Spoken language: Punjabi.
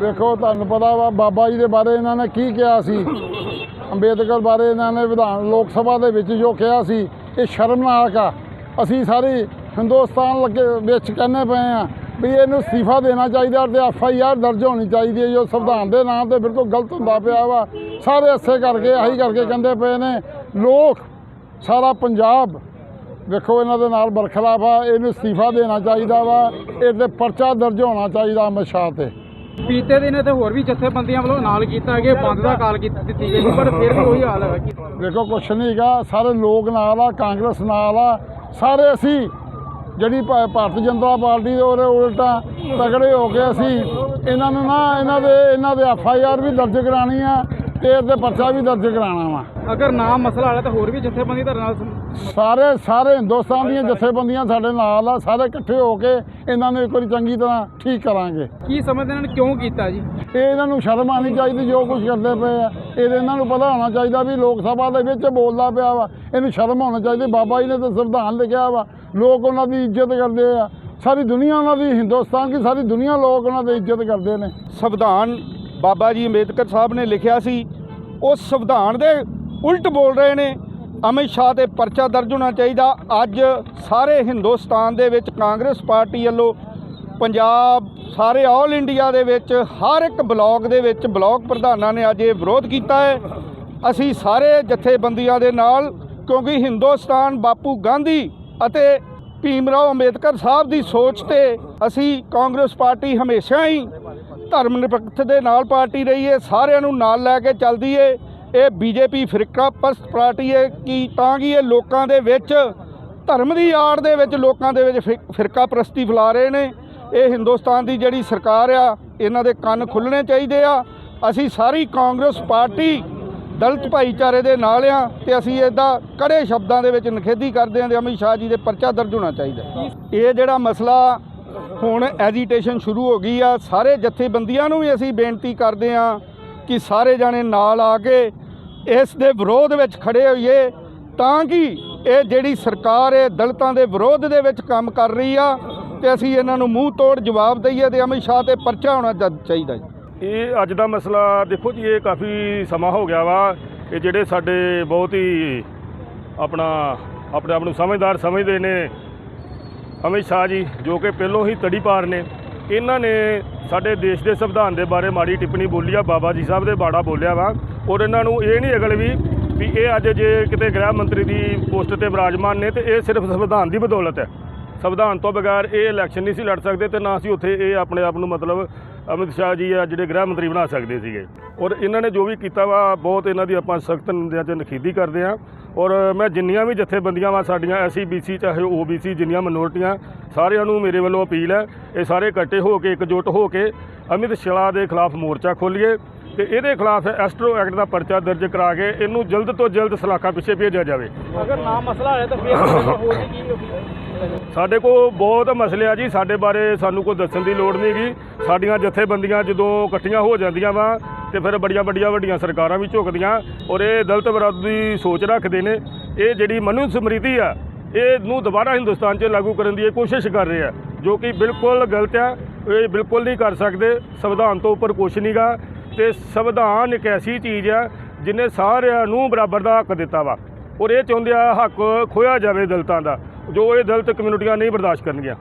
ਵੇਖੋ, ਤੁਹਾਨੂੰ ਪਤਾ ਵਾ, ਬਾਬਾ ਜੀ ਦੇ ਬਾਰੇ ਇਹਨਾਂ ਨੇ ਕੀ ਕਿਹਾ ਸੀ? ਅੰਬੇਦਕਰ ਬਾਰੇ ਇਹਨਾਂ ਨੇ ਵਿਧਾਨ, ਲੋਕ ਸਭਾ ਦੇ ਵਿੱਚ ਜੋ ਕਿਹਾ ਸੀ, ਇਹ ਸ਼ਰਮਨਾਕ ਆ। ਅਸੀਂ ਸਾਰੀ ਹਿੰਦੁਸਤਾਨ ਲੱਗੇ ਵਿੱਚ ਕਹਿੰਦੇ ਪਏ ਆ ਵੀ ਇਹਨੂੰ ਅਸਤੀਫਾ ਦੇਣਾ ਚਾਹੀਦਾ ਤੇ ਐਫ ਆਈ ਆਰ ਦਰਜ ਹੋਣੀ ਚਾਹੀਦੀ ਹੈ। ਜੋ ਸੰਵਿਧਾਨ ਦੇ ਨਾਂ ਤੇ ਬਿਲਕੁਲ ਗਲਤ ਹੁੰਦਾ ਪਿਆ ਵਾ। ਸਾਰੇ ਐਸੇ ਕਰਕੇ, ਆਹੀ ਕਰਕੇ ਕਹਿੰਦੇ ਪਏ ਨੇ, ਲੋਕ, ਸਾਰਾ ਪੰਜਾਬ, ਵੇਖੋ ਇਹਨਾਂ ਦੇ ਨਾਲ ਬਰਖਲਾਫ ਆ, ਇਹਨੂੰ ਅਸਤੀਫਾ ਦੇਣਾ ਚਾਹੀਦਾ ਵਾ, ਇਹਦੇ ਪਰਚਾ ਦਰਜ ਹੋਣਾ ਚਾਹੀਦਾ ਅਮਿਤ ਸ਼ਾਹ ਤੇ। ਬੀਤੇ ਦਿਨ ਤੇ ਹੋਰ ਵੀ ਜਥੇਬੰਦੀਆਂ ਵੱਲੋਂ ਨਾਲ ਕੀਤਾ ਗਿਆ ਬੰਦ ਦਾ ਕਾਲ ਕੀਤੀ ਦਿੱਤੀ ਗਈ ਪਰ ਫਿਰ ਵੀ ਉਹੀ ਹਾਲ ਹੈ ਕਿ ਕੁਛ ਨਹੀਂ ਹੈਗਾ ਸਾਰੇ ਲੋਕ ਨਾਲ ਆ, ਕਾਂਗਰਸ ਨਾਲ ਆ, ਸਾਰੇ ਅਸੀਂ ਜਿਹੜੀ ਭਾਰਤੀ ਜਨਤਾ ਪਾਰਟੀ ਦੇ ਉਹਦੇ ਉਲਟਾ ਤਗੜੇ ਹੋ ਕੇ ਅਸੀਂ ਇਹਨਾਂ ਨੂੰ ਨਾ, ਇਹਨਾਂ ਦੇ ਇਹਨਾਂ ਦੇ ਐਫ ਆਈ ਆਰ ਵੀ ਦਰਜ ਕਰਾਣੀ ਆ ਤੇ ਇਹਦੇ ਪਰਚਾ ਵੀ ਦਰਜ ਕਰਾਉਣਾ ਵਾ। ਅਗਰ ਨਾ ਮਸਲਾ ਹਾਲੇ ਤਾਂ ਹੋਰ ਵੀ ਜਥੇਬੰਦੀ ਨਾਲ ਸਮ- ਸਾਰੇ ਸਾਰੇ ਹਿੰਦੁਸਤਾਨ ਦੀਆਂ ਜਥੇਬੰਦੀਆਂ ਸਾਡੇ ਨਾਲ ਆ ਸਾਰੇ ਇਕੱਠੇ ਹੋ ਕੇ ਇਹਨਾਂ ਨੂੰ ਇੱਕ ਵਾਰੀ ਚੰਗੀ ਤਰ੍ਹਾਂ ਠੀਕ ਕਰਾਂਗੇ। ਕੀ ਸਮਝਦੇ ਇਹਨਾਂ ਨੇ ਕਿਉਂ ਕੀਤਾ ਜੀ? ਇਹ ਇਹਨਾਂ ਨੂੰ ਸ਼ਰਮ ਆਣੀ ਚਾਹੀਦੀ ਜੋ ਕੁਝ ਕਰਦੇ ਪਏ ਆ। ਇਹ ਇਹਨਾਂ ਨੂੰ ਪਤਾ ਹੋਣਾ ਚਾਹੀਦਾ ਵੀ ਲੋਕ ਸਭਾ ਦੇ ਵਿੱਚ ਬੋਲਦਾ ਪਿਆ ਵਾ। ਇਹਨੂੰ ਸ਼ਰਮ ਹੋਣਾ ਚਾਹੀਦੀ ਬਾਬਾ ਜੀ ਨੇ ਤਾਂ ਸੰਵਿਧਾਨ ਲਿਖਿਆ ਵਾ। ਲੋਕ ਉਹਨਾਂ ਦੀ ਇੱਜ਼ਤ ਕਰਦੇ ਆ। ਸਾਰੀ ਦੁਨੀਆ ਉਹਨਾਂ ਦੀ ਹਿੰਦੁਸਤਾਨ ਦੀ ਸਾਰੀ ਦੁਨੀਆ ਲੋਕ ਉਹਨਾਂ ਦੀ ਇੱਜ਼ਤ ਕਰਦੇ ਨੇ। ਸੰਵਿਧਾਨ ਬਾਬਾ ਜੀ ਅੰਬੇਦਕਰ ਸਾਹਿਬ ਨੇ ਲਿਖਿਆ ਸੀ, ਉਹ ਸੰਵਿਧਾਨ ਦੇ ਉਲਟ ਬੋਲ ਰਹੇ ਨੇ, ਅਮਿਤ ਸ਼ਾਹ ਤੇ ਪਰਚਾ ਦਰਜ ਹੋਣਾ ਚਾਹੀਦਾ। ਅੱਜ ਸਾਰੇ ਹਿੰਦੁਸਤਾਨ ਦੇ ਵਿੱਚ ਕਾਂਗਰਸ ਪਾਰਟੀ ਵੱਲੋਂ ਪੰਜਾਬ, ਸਾਰੇ ਆਲ ਇੰਡੀਆ ਦੇ ਵਿੱਚ, ਹਰ ਇੱਕ ਬਲਾਕ ਦੇ ਵਿੱਚ ਬਲਾਕ ਪ੍ਰਧਾਨਾਂ ਨੇ ਅੱਜ ਇਹ ਵਿਰੋਧ ਕੀਤਾ ਹੈ। ਅਸੀਂ ਸਾਰੇ ਜਥੇਬੰਦੀਆਂ ਦੇ ਨਾਲ, ਕਿਉਂਕਿ ਹਿੰਦੁਸਤਾਨ ਬਾਪੂ ਗਾਂਧੀ ਅਤੇ ਭੀਮ ਰਾਓ ਅੰਬੇਦਕਰ ਸਾਹਿਬ ਦੀ ਸੋਚ ਤੇ ਅਸੀਂ ਕਾਂਗਰਸ ਪਾਰਟੀ ਹਮੇਸ਼ਾ ਹੀ ਧਰਮ ਨਿਰਪੱਖ ਦੇ ਨਾਲ ਪਾਰਟੀ ਰਹੀ ਹੈ ਸਾਰਿਆਂ ਨੂੰ ਨਾਲ ਲੈ ਕੇ ਚੱਲਦੀ ਏ। ਇਹ ਬੀਜੇਪੀ ਫਿਰਕਾ ਪਰਸਤ ਪਾਰਟੀ ਹੈ ਕਿ ਤਾਂ ਕਿ ਇਹ ਲੋਕਾਂ ਦੇ ਵਿੱਚ, ਧਰਮ ਦੀ ਆੜ ਦੇ ਵਿੱਚ ਲੋਕਾਂ ਦੇ ਵਿੱਚ ਫਿ- ਫਿਰਕਾ ਪ੍ਰਸਤੀ ਫੈਲਾ ਰਹੇ ਨੇ। ਇਹ ਹਿੰਦੁਸਤਾਨ ਦੀ ਜਿਹੜੀ ਸਰਕਾਰ ਆ, ਇਹਨਾਂ ਦੇ ਕੰਨ ਖੁੱਲਣੇ ਚਾਹੀਦੇ ਆ। ਅਸੀਂ ਸਾਰੀ ਕਾਂਗਰਸ ਪਾਰਟੀ ਦਲਿਤ ਭਾਈਚਾਰੇ ਦੇ ਨਾਲ ਆ ਤੇ ਅਸੀਂ ਇਹਦਾ ਕੜੇ ਸ਼ਬਦਾਂ ਦੇ ਵਿੱਚ ਨਿਖੇਧੀ ਕਰਦੇ ਹਾਂ ਤੇ ਅਮਿਤ ਸ਼ਾਹ ਜੀ ਦੇ ਪਰਚਾ ਦਰਜ ਹੋਣਾ ਚਾਹੀਦਾ। ਇਹ ਜਿਹੜਾ ਮਸਲਾ ਹੁਣ ਐਜੀਟੇਸ਼ਨ ਸ਼ੁਰੂ ਹੋ ਗਈ ਆ। ਸਾਰੇ ਜਥੇਬੰਦੀਆਂ ਨੂੰ ਵੀ ਅਸੀਂ ਬੇਨਤੀ ਕਰਦੇ ਆ ਕਿ ਸਾਰੇ ਜਾਣੇ ਨਾਲ ਆ ਕੇ ਇਸ ਦੇ ਵਿਰੋਧ ਵਿੱਚ ਖੜੇ ਹੋਈਏ ਤਾਂ ਕਿ ਇਹ ਜਿਹੜੀ ਸਰਕਾਰ ਹੈ ਦਲਿਤਾਂ ਦੇ ਵਿਰੋਧ ਦੇ ਵਿੱਚ ਕੰਮ ਕਰ ਰਹੀ ਆ ਤੇ ਅਸੀਂ ਇਹਨਾਂ ਨੂੰ ਮੂੰਹ ਤੋੜ ਜਵਾਬ ਦਈਏ ਤੇ ਅਮਿਤ ਸ਼ਾਹ ਤੇ ਪਰਚਾ ਹੋਣਾ ਚ- ਚਾਹੀਦਾ ਜੀ। ਇਹ ਅੱਜ ਦਾ ਮਸਲਾ ਦੇਖੋ ਜੀ, ਇਹ ਕਾਫੀ ਸਮਾਂ ਹੋ ਗਿਆ ਵਾ। ਇਹ ਜਿਹੜੇ ਸਾਡੇ ਬਹੁਤ ਹੀ ਆਪਣਾ, ਆਪਣੇ ਆਪ ਨੂੰ ਸਮਝਦਾਰ ਸਮਝਦੇ ਨੇ ਅਮਿਤ ਸ਼ਾਹ ਜੀ, ਜੋ ਕਿ ਪਹਿਲੋਂ ਹੀ ਤੜੀ ਪਾਰ ਨੇ, ਇਹਨਾਂ ਨੇ ਸਾਡੇ ਦੇਸ਼ ਦੇ ਸੰਵਿਧਾਨ ਦੇ ਬਾਰੇ ਮਾੜੀ ਟਿੱਪਣੀ ਬੋਲੀ ਆ, ਬਾਬਾ ਜੀ ਸਾਹਿਬ ਦੇ ਬਾੜਾ ਬੋਲਿਆ ਵਾ, ਔਰ ਇਹਨਾਂ ਨੂੰ ਇਹ ਨਹੀਂ ਅਗਲ ਵੀ ਵੀ ਇਹ ਅੱਜ ਜੇ ਕਿਤੇ ਗ੍ਰਹਿ ਮੰਤਰੀ ਦੀ ਪੋਸਟ ਤੇ ਵਿਰਾਜਮਾਨ ਨੇ, ਤੇ ਇਹ ਸਿਰਫ ਸੰਵਿਧਾਨ ਦੀ ਬਦੌਲਤ ਹੈ। ਸੰਵਿਧਾਨ ਤੋਂ ਬਗੈਰ ਇਹ ਇਲੈਕਸ਼ਨ ਨਹੀਂ ਸੀ ਲੜ ਸਕਦੇ, ਤੇ ਨਾ ਸੀ ਉੱਥੇ ਇਹ ਆਪਣੇ ਆਪ ਨੂੰ ਮਤਲਬ ਅਮਿਤ ਸ਼ਾਹ ਜੀ ਆ ਜਿਹੜੇ ਗ੍ਰਹਿ ਮੰਤਰੀ ਬਣਾ ਸਕਦੇ ਸੀਗੇ। ਔਰ ਇਹਨਾਂ ਨੇ ਜੋ ਵੀ ਕੀਤਾ ਵਾ, ਬਹੁਤ ਇਹਨਾਂ ਦੀ ਆਪਾਂ ਸਖਤ ਨਿੰਦਿਆ ਤੇ ਨਖੀਦੀ ਕਰਦੇ ਆ। ਔਰ ਮੈਂ ਜਿੰਨੀਆਂ ਵੀ ਜਥੇਬੰਦੀਆਂ ਵਾ ਸਾਡੀਆਂ ਐਸਸੀ ਬੀਸੀ ਚਾਹੇ ਓਬੀਸੀ ਜਿੰਨੀਆਂ ਮਿਨੋਰਟੀਆਂ ਸਾਰਿਆਂ ਨੂੰ ਮੇਰੇ ਵੱਲੋਂ ਅਪੀਲ ਹੈ ਇਹ ਸਾਰੇ ਇਕੱਠੇ ਹੋ ਕੇ ਇਕਜੁੱਟ ਹੋ ਕੇ ਅਮਿਤ ਸ਼ਾਹ ਦੇ ਖਿਲਾਫ ਮੋਰਚਾ ਖੋਲ੍ਹੀਏ ਤੇ ਇਹਦੇ ਖਿਲਾਫ ਐਸਟਰੋ ਐਕਟ ਦਾ ਪਰਚਾ ਦਰਜ ਕਰਾ ਕੇ ਇਹਨੂੰ ਜਲਦ ਤੋਂ ਜਲਦ ਸਲਾਖਾ ਪਿੱਛੇ ਭੇਜਿਆ ਜਾਵੇ। ਅਗਰ ਨਾ ਮਸਲਾ ਹਾਲੇ ਤਾਂ ਫਿਰ ਵੀ ਕੀ ਸਾਡੇ ਕੋਲ ਬਹੁਤ ਮਸਲੇ ਆ ਜੀ ਸਾਡੇ ਬਾਰੇ ਸਾਨੂੰ ਕੋਈ ਦੱਸਣ ਦੀ ਲੋੜ ਨਹੀਂ ਗੀ। ਸਾਡੀਆਂ ਜਥੇਬੰਦੀਆਂ ਜਦੋਂ ਇਕੱਠੀਆਂ ਹੋ ਜਾਂਦੀਆਂ ਵਾ ਤੇ ਫਿਰ ਬੜੀਆਂ ਵੱਡੀਆਂ ਵੱਡੀਆਂ ਸਰਕਾਰਾਂ ਵੀ ਝੁਕਦੀਆਂ ਔਰ ਇਹ ਦਲਤ ਵਿਰੋਧੀ ਸੋਚ ਰੱਖਦੇ ਨੇ। ਇਹ ਜਿਹੜੀ ਮਨੂ ਸਮ੍ਰਿਤੀ ਆ ਇਹ ਨੂੰ ਦੁਬਾਰਾ ਹਿੰਦੁਸਤਾਨ 'ਚ ਲਾਗੂ ਕਰਨ ਦੀ ਇਹ ਕੋਸ਼ਿਸ਼ ਕਰ ਰਹੇ ਆ, ਜੋ ਕਿ ਬਿਲਕੁਲ ਗਲਤ ਆ, ਇਹ ਬਿਲਕੁਲ ਨਹੀਂ ਕਰ ਸਕਦੇ, ਸੰਵਿਧਾਨ ਤੋਂ ਉੱਪਰ ਕੁਛ ਨਹੀਂਗਾ ਤੇ ਸੰਵਿਧਾਨ ਇੱਕ ਐਸੀ ਚੀਜ਼ ਆ ਜਿਹਨੇ ਸਾਰਿਆਂ ਨੂੰ ਬਰਾਬਰ ਦਾ ਹੱਕ ਦਿੱਤਾ ਵਾ। ਔਰ ਇਹ ਚਾਹੁੰਦੇ ਆ ਹੱਕ ਖੋਇਆ ਜਾਵੇ ਦਲਤਾਂ ਦਾ, ਜੋ ਇਹ ਦਲਤ ਕਮਿਊਨਿਟੀਆਂ ਨਹੀਂ ਬਰਦਾਸ਼ਤ ਕਰਨਗੀਆਂ।